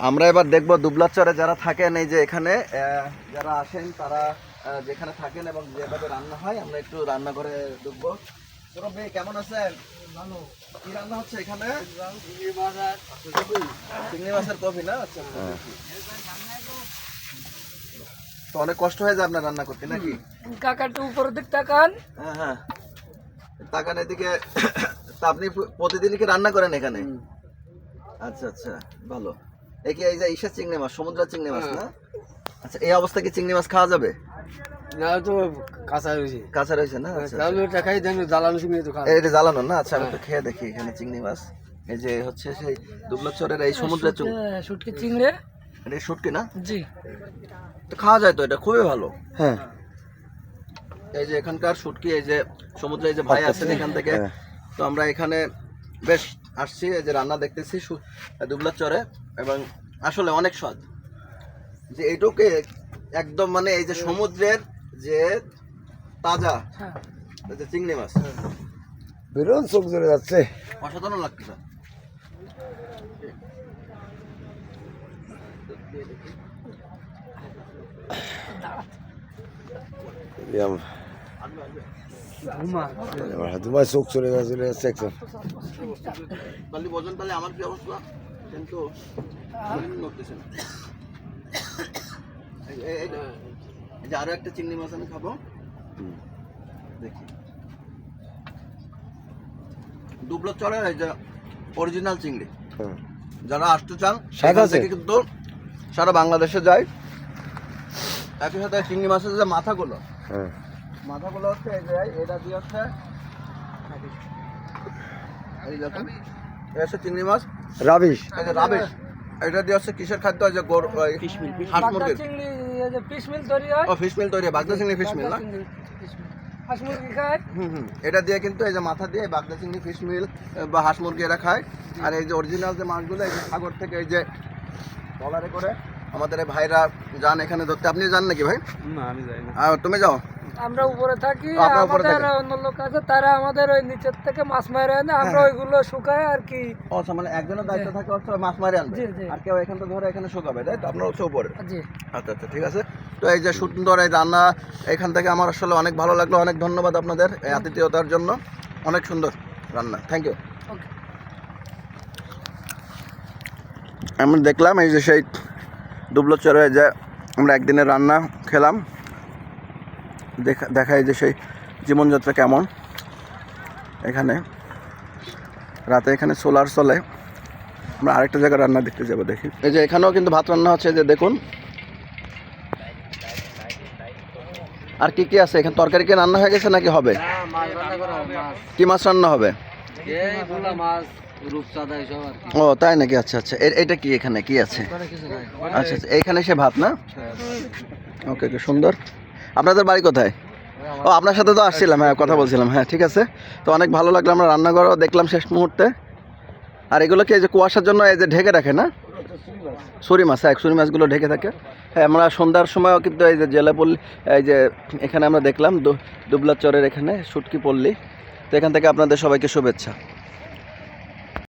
আমরা এবার দেখব দুবলাচরে যারা থাকেন এই যে এখানে যারা আসেন তারা যেখানে থাকেন এবং যেভাবে রান্না হয় আমরা একটু রান্না করে ঢুকবো কেমন আছেন? কি রান্না হচ্ছে এখানে? চিংড়ি মাছের কফি না? আচ্ছা তো অনেক কষ্ট হয়ে যায় আপনার রান্না করতে নাকি? কাকা একটু উপরের দিক তাকান। হ্যাঁ হ্যাঁ। তাকান এদিকে। তা আপনি প- প্রতিদিনই কি রান্না করেন এখানে? আচ্ছা আচ্ছা ভালো। এই এই যে ইসের চিংড়ি মাছ সমুদ্রের চিংড়ি মাছ না? আচ্ছা এই অবস্থা কি চিংড়ি মাছ খাওয়া যাবে? না তো কাঁচা রয়েছে। কাঁচা রয়েছে না? আচ্ছা তাহলে ওটা খাই দেন জ্বালানো সিমে তো খাওয়া এটা জ্বালানো না? আচ্ছা আমি তো খেয়ে দেখি এখানে চিংড়ি মাছ। এই যে হচ্ছে সেই দুবলাচরের এই সমুদ্রের চুং হ্যাঁ, শুটকি চিংড়ে। এটা শুটকি না? জি। তো খাওয়া যায় তো এটা খুবই ভালো। হ্যাঁ। এই যে এখানকার শুটকি এই যে সমুদ্রে এই যে ভাই আছেন এখান থেকে তো আমরা এখানে বেশ আসছি এই যে রান্না দেখতেছি সু- দুবলার চরে এবং আসলে অনেক স্বাদ যে এইটুকে একদম মানে এই যে সমুদ্রের যে তাজা হ্যাঁ। এই যে চিংড়ি মাছ। বেরোন চোখ ধরে যাচ্ছে। অসাধারণ লাগতেছে তোমার চোখ চলে যাচ্ছে একদম। আমার কি অবস্থা? কিন্তু না। এই- যে- আরও একটা চিংড়ি মাছ আমি খাব দেখি দুবলো চড়ের এই যে অরিজিনাল চিংড়ি যারা আসতে চান সেখান থেকে কিন্তু সারা বাংলাদেশে যায় একই সাথে চিংড়ি মাছের যে মাথাগুলো হ্যাঁ মাথাগুলো হচ্ছে এই যে এটা দিয়ে হচ্ছে এই দেখুন চিংড়ি মাছ। রাবিশ। এই রাবিশ এটা দিয়ে হচ্ছে কিসের খাদ্য? ওই হাঁস মুরগির। চিংড়ি এই যে পিস মিল তৈরি হয়। ও ফিশ মিল তৈরি হয়, বাগদা চিংড়ি ফিশ মিল না? চিংড়ি fish meal। হাঁস মুরগি খায়। হুম হুম। এটা দিয়ে কিন্তু এই যে মাথা দিয়ে বাগদা চিংড়ি ফিশ মিল বা হাঁস মুরগি এরা খায়। আর এই যে অরিজিনাল যে মাছগুলো এই যে সাগর থেকে এই যে ডলারে করে আমাদের এই ভাইরা যান এখানে ধরতে। আপনি যান নাকি ভাই? না আমি যাই না। তুমি যাও। আমরা উপরে থাকি আমাদের অন্য লোক আছে তারা আমাদের ওই নিচের থেকে মাছ মারে আনে হ্যাঁ, আমরা ওইগুলো শুকাই আর কি। ও আচ্ছা মানে একজনের দায়িত্ব থাকে হচ্ছে মাছ মারি আনবে। আর কেউ এখান থেকে ধরে এখানে শুকাবে তাই তো? আপনার হচ্ছে উপরে। আচ্ছা আচ্ছা ঠিক আছে। তো এই যে সুন্দর এই রান্না এখান থেকে আমার আসলে অনেক ভালো লাগল অনেক ধন্যবাদ আপনাদের এই আতিথেয়তার জন্য। অনেক সুন্দর রান্না। থ্যাংক ইউ আমি দেখলাম এই যে সেই দুবলো হয়ে যে আমরা একদিনের রান্না খেলাম। দেখা দেখায় যে সেই জীবনযাত্রা কেমন। এখানে রাতে এখানে সোলার চলে। আমরা আরেকটা জায়গায় রান্না দেখতে যাব দেখি। এই যে এখানেও কিন্তু ভাত রান্না হচ্ছে যে দেখুন। আর কি কি আছে? এখানে তরকারি কি রান্না হয়ে গেছে নাকি হবে? মাছ কি মাছ রান্না হবে? মাছ। ও তাই নাকি? আচ্ছা আচ্ছা। এটা কি এখানে? কি আছে? আচ্ছা আচ্ছা। এইখানে সে ভাত না? ওকে ওকে সুন্দর। আপনাদের বাড়ি কোথায়? ও আপনার সাথে তো আসছিলাম হ্যাঁ কথা বলছিলাম। হ্যাঁ ঠিক আছে। তো অনেক ভালো লাগল আমরা রান্নাঘরও দেখলাম শেষ মুহূর্তে। আর এগুলো কি এই যে কুয়াশার জন্য এই যে ঢেকে রাখে না? সুরি মাছ হ্যাঁ সুরি মাছগুলো ঢেকে থাকে। হ্যাঁ আমরা সন্ধ্যার সময়ও কিন্তু এই যে জেলাপল্লি এই যে এখানে আমরা দেখলাম দু- দুবলার চরের এখানে শুটকি পল্লী। তো এখান থেকে আপনাদের সবাইকে শুভেচ্ছা।